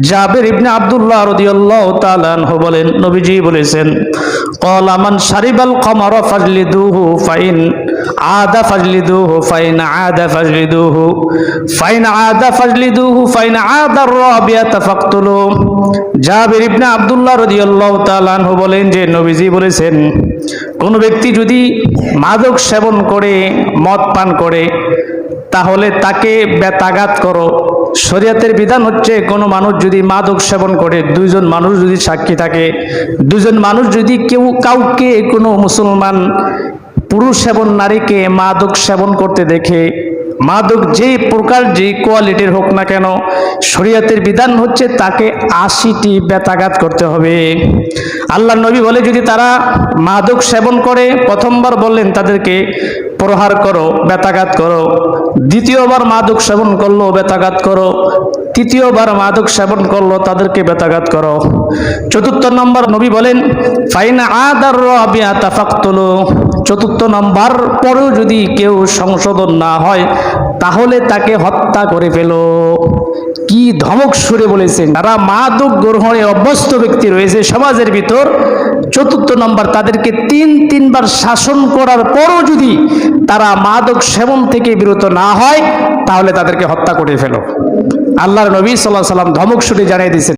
জাবের ইবনে আব্দুল্লাহ রাদিয়াল্লাহু তাআলা বলেন, নবীজি বলেছেন, ক্বালা মান শারিবাল কমারা ফাজলিদুহু ফাইন আদা ফাজলিদুহু ফাইন আদা ফাজলিদুহু ফাইন আদা ফাজলিদুহু ফাইন আদা রাবিয়াতা ফাকতুলু। জাবের ইবনে আব্দুল্লাহ রাদিয়াল্লাহু তাআলা বলেন যে, নবীজি বলেছেন, কোন ব্যক্তি যদি মাদক সেবন করে, মদ পান করে, তাহলে তাকে বেতাঘাত করো। শরীয়তের বিধান হচ্ছে কোনো মানুষ যদি মাদক সেবন করে, দুইজন মানুষ যদি সাক্ষী থাকে দুজন মানুষ যদি কেউ কাউকে কোনো মুসলমান পুরুষ এবং নারীকে মাদক সেবন করতে দেখে, মাদক যে প্রকার যে কোয়ালিটির হোক না কেন, শরীয়তের বিধান হচ্ছে তাকে আশিটি বেতাঘাত করতে হবে। আল্লাহ নবী বলে, যদি তারা মাদক সেবন করে, প্রথমবার বললেন তাদেরকে, প্রহার করো বেতাঘাত করো দ্বিতীয়বার মাদক সেবন করল বেতাঘাত করো। তৃতীয়বার মাদক সেবন করল, তাদেরকে বেতাঘাত করো। চতুর্থ নম্বর নবী বলেন, ফাইনা আদার চতুর্থ নম্বর পরেও যদি কেউ সংশোধন না হয় তাহলে তাকে হত্যা করে ফেল। কি ধমক সুরে বলেছেন? যারা মাদক গ্রহণে অভ্যস্ত ব্যক্তি রয়েছে সমাজের ভিতর, চতুর্থ নম্বর তাদেরকে তিন, তিনবার শাসন করার পরও যদি তারা মাদক সেবন থেকে বিরত না হয়, তাহলে তাদেরকে হত্যা করে ফেলো। আল্লাহর নবী সাল্লাহ সাল্লাম ধমক সুরে জানিয়ে দিয়েছেন।